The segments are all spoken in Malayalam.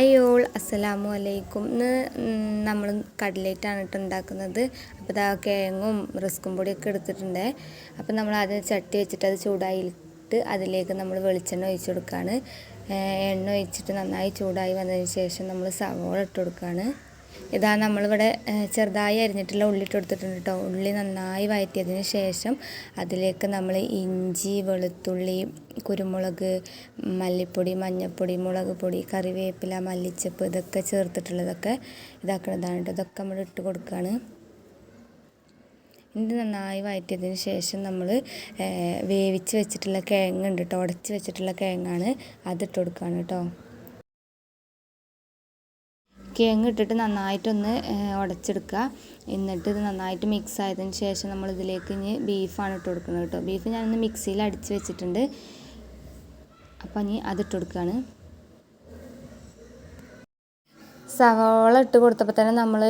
ഹായ് ഓൾ അസ്സലാമു അലൈക്കും ഇന്ന് നമ്മൾ കട്ലേറ്റാണ് കേട്ടോ ഉണ്ടാക്കുന്നത് അപ്പോൾ ഇതാ കിഴങ്ങും റിസ്കും പൊടിയൊക്കെ എടുത്തിട്ടുണ്ട്. അപ്പോൾ നമ്മൾ ആദ്യം ചട്ടി വെച്ചിട്ട് അത് ചൂടായിട്ട് അതിലേക്ക് നമ്മൾ വെളിച്ചെണ്ണ ഒഴിച്ച് കൊടുക്കുകയാണ് എണ്ണ ഒഴിച്ചിട്ട് നന്നായി ചൂടായി വന്നതിന് ശേഷം നമ്മൾ സവോള ഇട്ട് കൊടുക്കുകയാണ് ഇതാ നമ്മളിവിടെ ചെറുതായി അരിഞ്ഞിട്ടുള്ള ഉള്ളി ഇട്ട് കൊടുത്തിട്ടുണ്ട് കേട്ടോ ഉള്ളി നന്നായി വഴറ്റിയതിന് ശേഷം അതിലേക്ക് നമ്മൾ ഇഞ്ചി വെളുത്തുള്ളി കുരുമുളക് മല്ലിപ്പൊടി മഞ്ഞൾപ്പൊടി മുളക് പൊടി കറിവേപ്പില മല്ലിച്ചപ്പ് ഇതൊക്കെ ചേർത്തിട്ടുള്ളതൊക്കെ ഇതാക്കുന്നതാണ് കേട്ടോ ഇതൊക്കെ നമ്മൾ ഇട്ട് കൊടുക്കുകയാണ് ഇത് നന്നായി വഴറ്റിയതിന് ശേഷം നമ്മൾ വേവിച്ച് വെച്ചിട്ടുള്ള കിഴങ്ങുണ്ട് കേട്ടോ ഉടച്ച് വെച്ചിട്ടുള്ള കിഴങ്ങാണ് അതിട്ട് കൊടുക്കുകയാണ് കേട്ടോ കിഴങ്ങ് ഇട്ടിട്ട് നന്നായിട്ടൊന്ന് ഉടച്ചെടുക്കുക എന്നിട്ട് ഇത് നന്നായിട്ട് മിക്സ് ആയതിന് ശേഷം നമ്മൾ ഇതിലേക്ക് ഇനി ബീഫാണ് ഇട്ട് കൊടുക്കുന്നത് കേട്ടോ. ബീഫ് ഞാനൊന്ന് മിക്സിയിൽ അടിച്ച് വെച്ചിട്ടുണ്ട്. അപ്പം ഇനി അതിട്ട് കൊടുക്കുകയാണ്. സവാള ഇട്ട് കൊടുത്തപ്പോൾ തന്നെ നമ്മൾ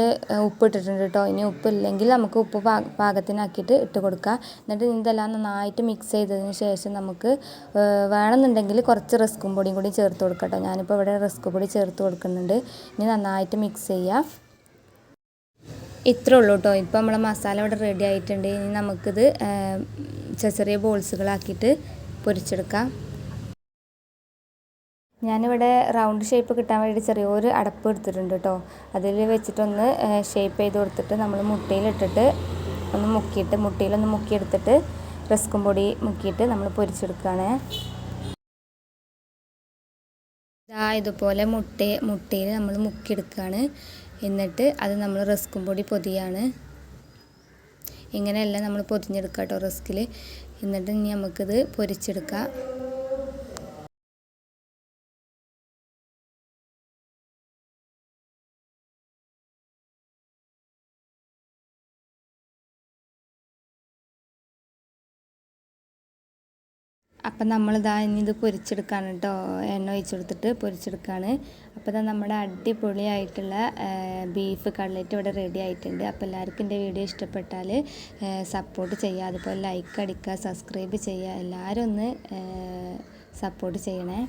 ഉപ്പ് ഇട്ടിട്ടുണ്ട് കേട്ടോ ഇനി ഉപ്പ് ഇല്ലെങ്കിൽ നമുക്ക് ഉപ്പ് പാകത്തിനാക്കിയിട്ട് ഇട്ട് കൊടുക്കുക എന്നിട്ട് ഇതെല്ലാം നന്നായിട്ട് മിക്സ് ചെയ്തതിന് ശേഷം നമുക്ക് വേണമെന്നുണ്ടെങ്കിൽ കുറച്ച് റിസ്കും പൊടിയും കൂടി ചേർത്ത് കൊടുക്കാം കേട്ടോ ഞാനിപ്പോൾ ഇവിടെ റിസ്ക് പൊടി ചേർത്ത് കൊടുക്കുന്നുണ്ട്. ഇനി നന്നായിട്ട് മിക്സ് ചെയ്യുക ഇത്രേ ഉള്ളൂ കേട്ടോ ഇപ്പോൾ നമ്മളെ മസാല ഇവിടെ റെഡി ആയിട്ടുണ്ട്. ഇനി നമുക്കിത് ചെറിയ ബോൾസുകളാക്കിയിട്ട് പൊരിച്ചെടുക്കാം. ഞാനിവിടെ റൗണ്ട് ഷേപ്പ് കിട്ടാൻ വേണ്ടി ചെറിയൊരു അടപ്പ് എടുത്തിട്ടുണ്ട് കേട്ടോ അതിൽ വെച്ചിട്ടൊന്ന് ഷേപ്പ് ചെയ്ത് കൊടുത്തിട്ട് നമ്മൾ മുട്ടയിലിട്ടിട്ട് ഒന്ന് മുക്കിയിട്ട് മുട്ടയിലൊന്ന് മുക്കിയെടുത്തിട്ട് റസ്കും പൊടി മുക്കിയിട്ട് നമ്മൾ പൊരിച്ചെടുക്കുകയാണ്. ഇതാ ഇതുപോലെ മുട്ട മുട്ടയിൽ നമ്മൾ മുക്കിയെടുക്കുകയാണ്. എന്നിട്ട് അത് നമ്മൾ റസ്കും പൊടി പൊതിയാണ്. ഇങ്ങനെയല്ല നമ്മൾ പൊതിഞ്ഞെടുക്കാം കേട്ടോ റസ്കിൽ എന്നിട്ട് ഇനി നമുക്കിത് പൊരിച്ചെടുക്കാം. അപ്പം നമ്മളിതാ ഇനി ഇത് പൊരിച്ചെടുക്കാണ് കേട്ടോ. എണ്ണ ഒഴിച്ചെടുത്തിട്ട് പൊരിച്ചെടുക്കുകയാണ് അപ്പോൾ ഇതാ നമ്മുടെ അടിപൊളിയായിട്ടുള്ള ബീഫ് കട്ലറ്റ് ഇവിടെ റെഡി ആയിട്ടുണ്ട്. അപ്പോൾ എല്ലാവർക്കും എന്റെ വീഡിയോ ഇഷ്ടപ്പെട്ടാൽ സപ്പോർട്ട് ചെയ്യുക. അതുപോലെ ലൈക്ക് അടിക്കുക സബ്സ്ക്രൈബ് ചെയ്യുക. എല്ലാവരും ഒന്ന് സപ്പോർട്ട് ചെയ്യണേ.